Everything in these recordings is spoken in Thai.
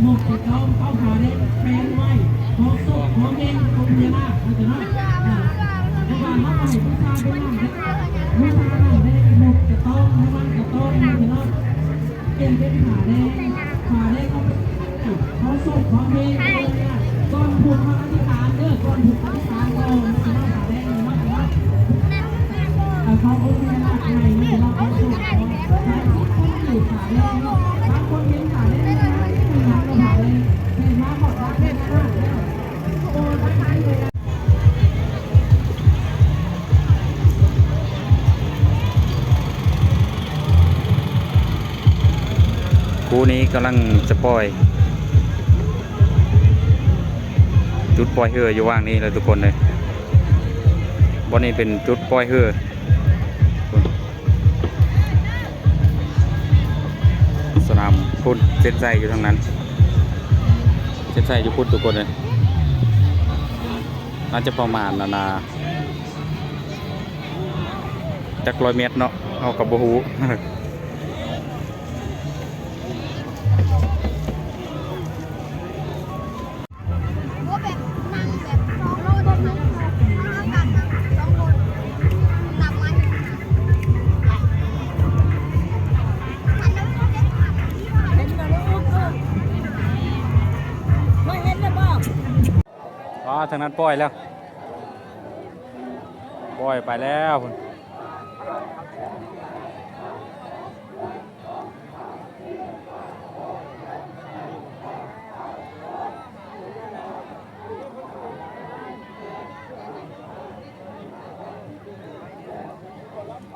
หมกจะต้องเข้าขาเด็กแปลงไว้ขอสุกขอเองพอพญานาคมันจะเนาะเพราะว่าเขาไปผู้ชายเป็นนั่งผู้ชายนั่งได้หมกจะต้องให้มันจะต้องมันจะเนาะเป็นเป็นขาแดงขาแดงเขาเขาสุกพอเองก่อนผูกมาอธิษฐานเด้อก่อนผูกอธิษฐานก่ นี้กำลังจะปล่อย จุดปล่อยเฮืออยู่ว่างนี้เลยทุกคนเลยบอนนี้เป็นจุดปล่อยเฮือสนามพุ่นเส้นใจอยู่ทางนั้นเส้นใจอยู่พุ่นทุกคนเลยน่าจะประมาณนานาจักร้อยเมตรเนาะเอากับบูฮูางนั้นปล่อยแล้วปล่อยไปแล้วพุ่น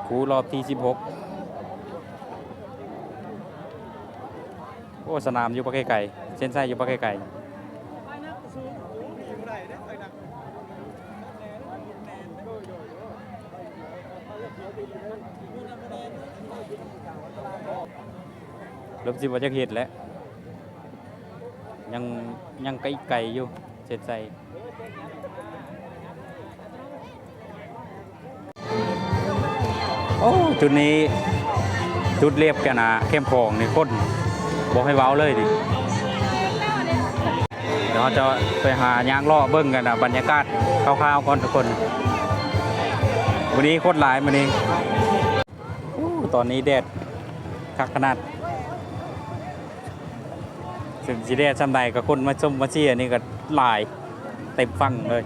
คูรอบที่ 16 โอ้ สนามอยู่ปะไก่เส้นไส้อยู่ปะไก่ ริ่มสิว่าจะเห็ดแล้ว ยังยังไกลไกลอยู่เสร็จใส่โอ้จุดนี้จุดเรียบกันนะเข้มพองนี่คนบอกให้เว้าเลยดิเดี๋ยวเราจะไปหายางล่อเบิ้งกันนะบรรยากาศคร่าวๆก่อนทุกคน วันนี้โคตรหลายวันนี้โอ้ตอนนี้แดดคักขนาด ถึงสีแดดซ้ำใดกับคนมาชมมาเชียร์นี่ก็หลายเต็มฟังเลย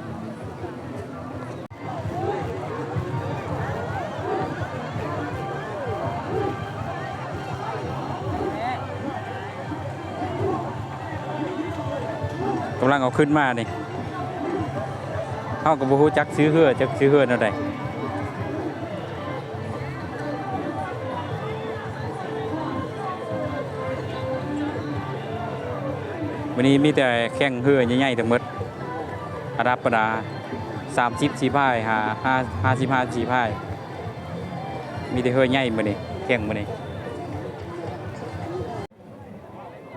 กำลังเอาขึ้นมานี่เขากับบูฮูจักซื้อเฮือจักซื้อเฮือเท่าใด วันนี้มีแต่แข่งเฮือใหญ่ๆทั้งหมดอาดับประดาสามสิบสี่พายหาห้าห้าสิบห้าสี่พาย มีแต่เฮือใหญ่มานี่แข่งมานี่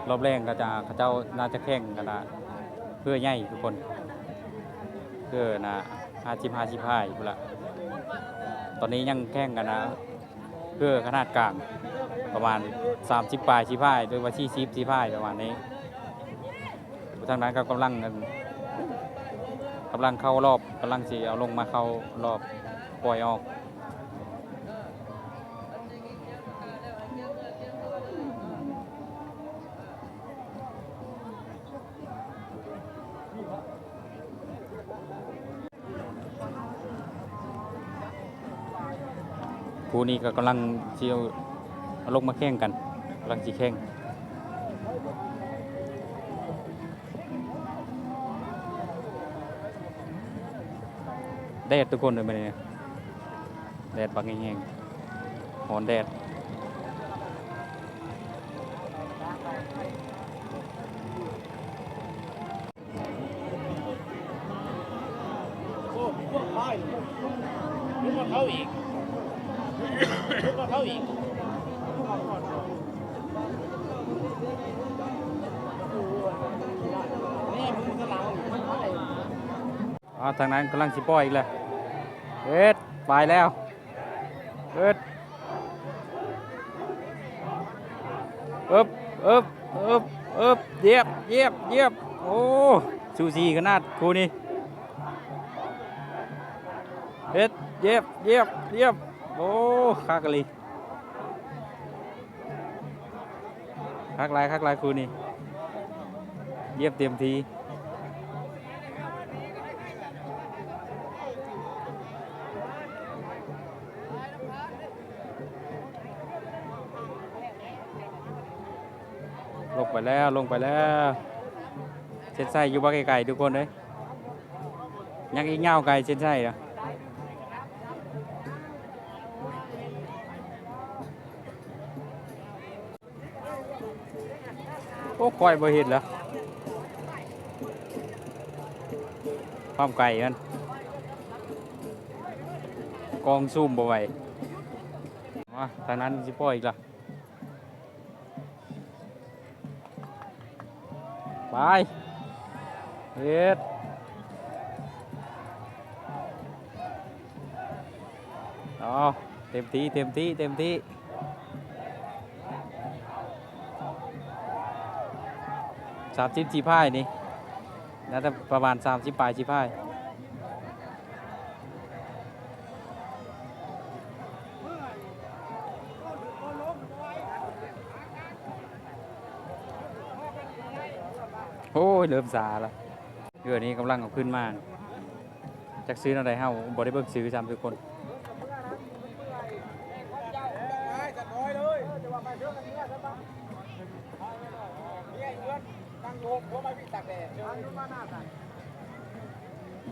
รอบแรกก็จะเขาเจ้าน่าจะแข่งกันนะเพื่อใหญ่ทุกคนเพื่อนะห้าสิบห้าสิบห้าอยู่ละตอนนี้ยังแข่งกันนะเพื่อขนาดกลางประมาณ30ปลายชีพายหรือว่าชีชิปชีพาประมาณนี้ ทางนั้นก็กำลังกันกำลังเข้ารอบกำลังสีเอาลงมาเข้ารอบปล่อยออกคู่นี้ก็กำลังเชียวเอาลงมาแข่งกันกำลังจีแข่ง แดดทุกคนเลยมาเนี่ยแดดบักแห้งๆหอนแดดเขาอีกลุกมาเขาอีกนี่มึงกำลัง อ๋อทางนั้นกำลังสิปล่อยอีกแล้วเอ็ดไปแล้วเอ็ดอึบอึบอึบเอ๊บเยียบเยียบเยียบโอ้ซูซีขนาดครูนี่เฮ็ดเยียบเยียบเยียบโอ้คักกะลีคักลายคักลายครูนี่เยียบเต็มทีลงไป แล้วลงไปแล้วเส้นไส้อยู่บ้าไกลๆทุกคนเลยยังอีกเงาไกลเส้นไส้อะโอ้คอยบ่เห็นเหรอความไก่กันกองซุ่มบ่ไหวมาทางนั้นสิปล่อยอีกล่ะ ไปเฮ็ดอ๋อเต็มที่เต็มที่เต็มที่สามสิบจีพายนี่น่าจะประมาณสามสิบปลายจีพาย โอ้ยเริ่มสาละเรือนี้กำลังเอาขึ้นมาจักซื้ออะไรเฮาบ่ได้เบิกซื้อซ้ำทุกคน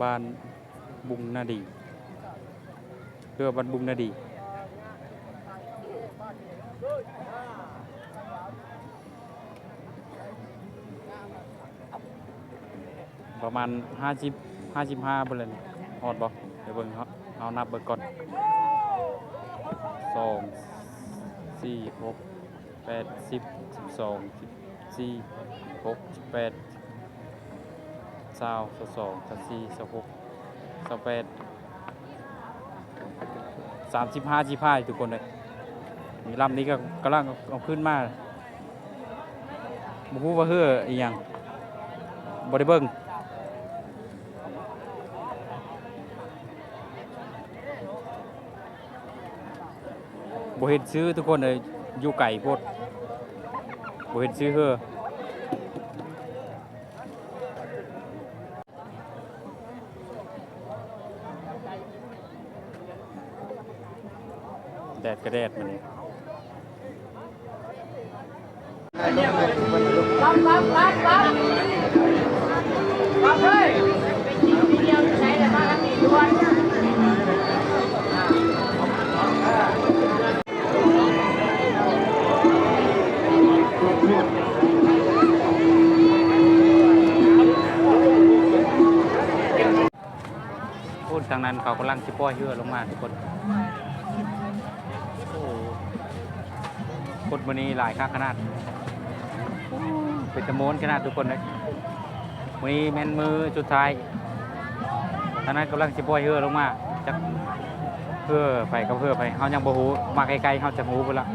บ้านบุงนาดีเรือบ้านบุงนาดี ประมาณ50 55บ่เลยนี่ฮอดบ่เดี๋ยวเบิ่งเฮาเอานับเบิ่งก่อน2 4 6 8 10 12 14 6 8 20 22 24 26 28 35 45ทุกคนเลยมีลำนี้ก็กำลังเอาขึ้นมาบ่ฮู้ว่าเฮืออีหยังบริเบิ่ง บ่เห็นซื้อทุกคนเลยอยู่ไก่โพดบ่เห็นซื้อเฮือแดดกระแดดมันนี่ เขากำลังสิป้อยเหือลงมาทุกคนโอ้คนวันนี้หลายค่าขนาดเป็นจำนวนขนาดทุกคนเลยวันนี้แมนมือจุดท้ายทานั้นกำลังสิป้อยเหือลงมาจากเพื่อไปกับเพื่อไปเขายังบ่หูมาไกลๆเขาจะหูไปละ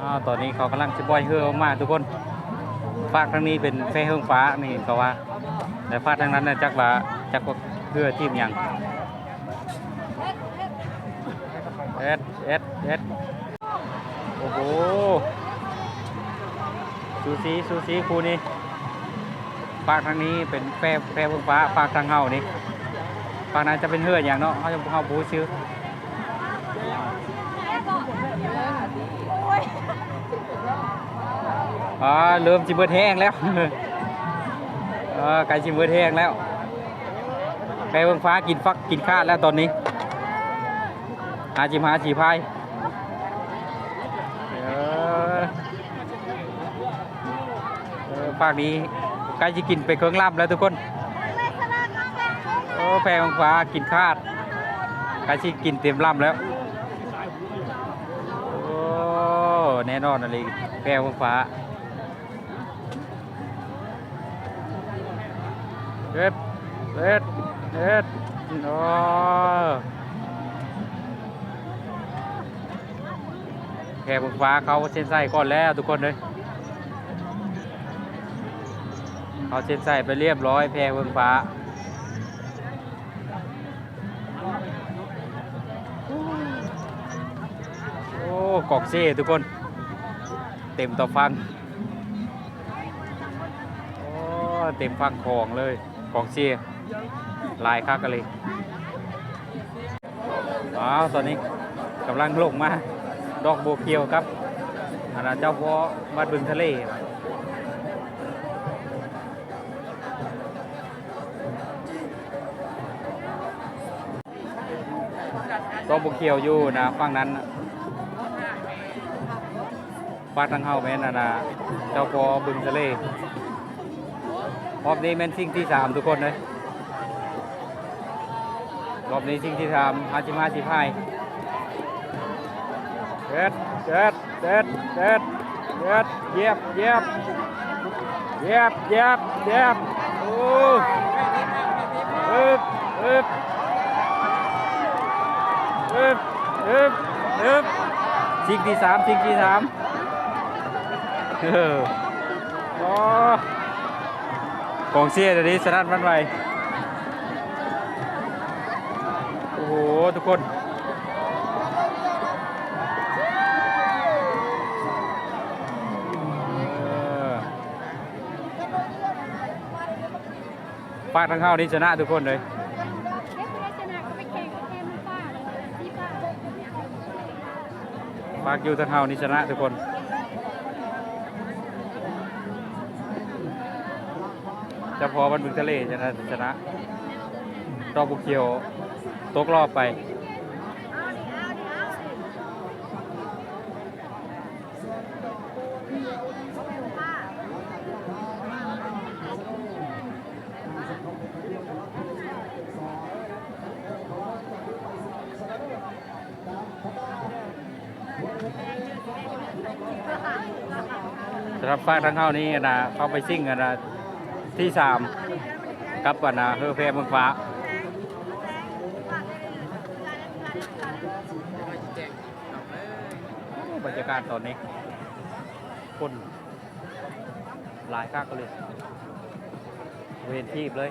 อ่าตอนนี้ เขากำลังสิป้อยเหือมาทุกคนฝากทางนี้เป็นแฟเฮืองฟ้านี่เขาว่า แต่ฝากทางนั้นนะจักว่าจักว่าเพื่อทีมยังเอ็ดเอ็ดเอ็ดโอ้โหซูซีซูซีครูนี่ปากทางนี้เป็นแฟแฟบนฟ้าปากทางเฮานี่ปากนั้นจะเป็นเฮืออย่างเนาะเขาจะเฮาบูซื้อ อ๋อเริ่มจิเบิดแห้งแล้วเออไก่จิเบิดแห้งแล้วแฟบนฟ้ากินฟักกินข้าแล้วตอนนี้หาจิมหาจีพายเออเออภาคนี้ใกล้จะกินไปเครื่องลาบแล้วทุกคนโอ้แพงฟ้ากินคาดใกล้จะกินเต็มลำแล้วโอ้แน่นอนอะไรแพงฟ้า เอ็ดเอ็ดเอ็ดโอ้แค่บนฟ้าเขาเส้นไส้ก่อนแล้วทุกคนเลยเขาเส้นไส้ไปเรียบร้อยแพรบนฟ้าโอ้กอกเซ่ทุกคน เต็มต่อฟัง โอ้ เต็มฟังของเลย กองเชียร์ลายคักกันเลยอ้าวตอนนี้กำลังลงมา ดอกโบเกียวครับอันนั้นเจ้าพ่อวัดบึงทะเลดอกโบเกียวอยู่นะฝั่งนั้นน่ะฝั่งทางเฮาแม่นนะเจ้าพ่อบึงทะเล รอบนี้เป็นสิ่งที่สามทุกคนเลยรอบนี้สิ่งที่สามห้าสิบห้าสิบห้าเด็ดเด็ดเด็ดเด็ดเด็ดเยียบเยียบเยียบเยียบเยียบโอ้อึบอึบอึบอึบอึบสิ่งที่สามสิ่งที่สามเออโอ้ กองเชียร์เดี๋ยวนี้สนั่นหวันไหวโอ้โห ทุกคนเออฝากทางเข้านี่ชนะทุกคนเลยป้าเลยที่ป้าฝากอยู่ทางเข้านี่ชนะทุกคน จะพอวันบึงทะเลชนะชนะรอบบุกเขียวตกรอบไปสำหรับฝากทางเข้านี้นะเข้าไปซิ่งกันนะ ที่สามกับกันนะเฮอแพรเมืองฟ้าบรรยากาศตอนนี้ คนหลายข้างก็เลย เวนทีบเลย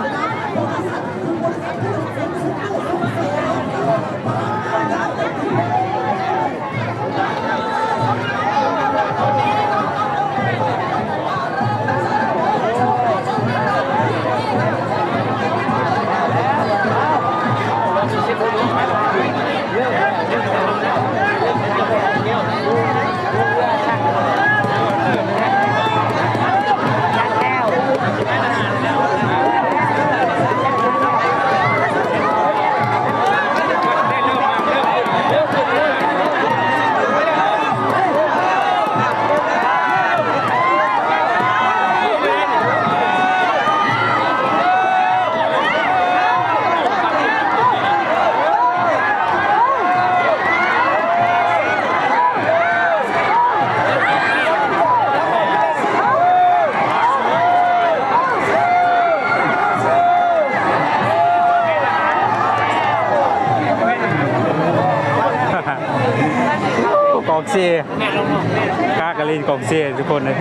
เซียทุกคนเลย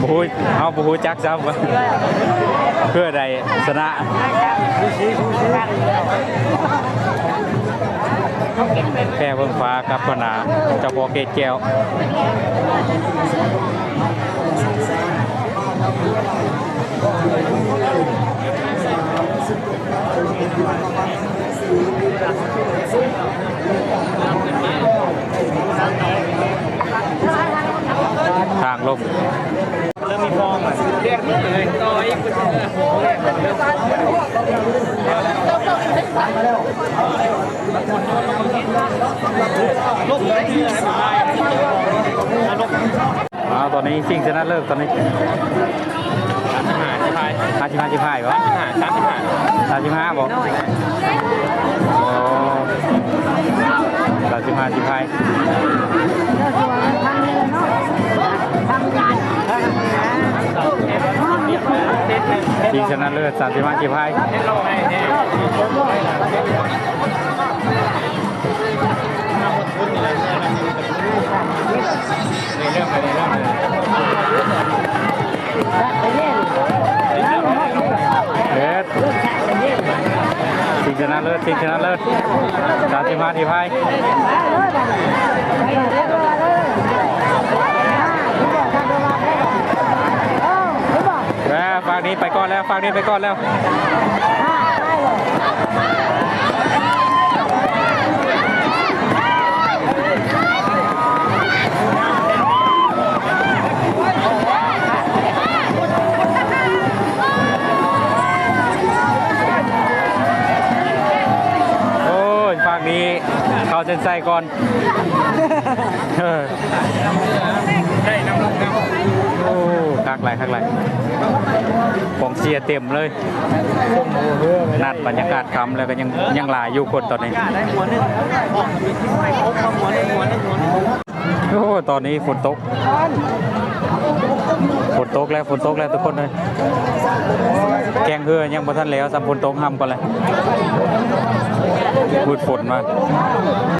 บูฮูเอาบูฮูจักซ้ำเพื่อใดชนะแพ้เบิ่งฟ้ากับพนาเจ้าพอเกตแก้ว ทางลมเริ่มมีฟองอะเรียกเลยต่อยกูจะอ้าว ตอนนี้ชิงชนะเลิศตอนนี้หาที่พายห้าสิบห้าสิบห้าเหรอหาสามสิบห้าห้าสิบห้าบอกอ๋อสามสิบห้าสิบห้าชิงชนะเลิศสามสิบห้าสิบห้า ในเรื่องไปในเรื่องเลยเลิศชิงชนะเลิศชิงชนะเลิศสามสิบห้าสิบห้าแล้วฝากนี้ไปก่อนแล้วฝากนี้ไปก่อนแล้ว เข้าเส้นใส่ก่อนเออได้น้ำลงน้ำโอ้คักไหลคักไหลของเชียเต็มเลย นัดบรรยากาศคำแล้วก็ยังยังหลายอยู่คนตอนนี้โอ้ตอนนี้ฝนตกฝนตกแล้วฝนตกแล้วทุกคนเลยแกงเฮือยังบ่ทันแล้วสัมฝนตกห้ำก่อนเลย พูดฝนมา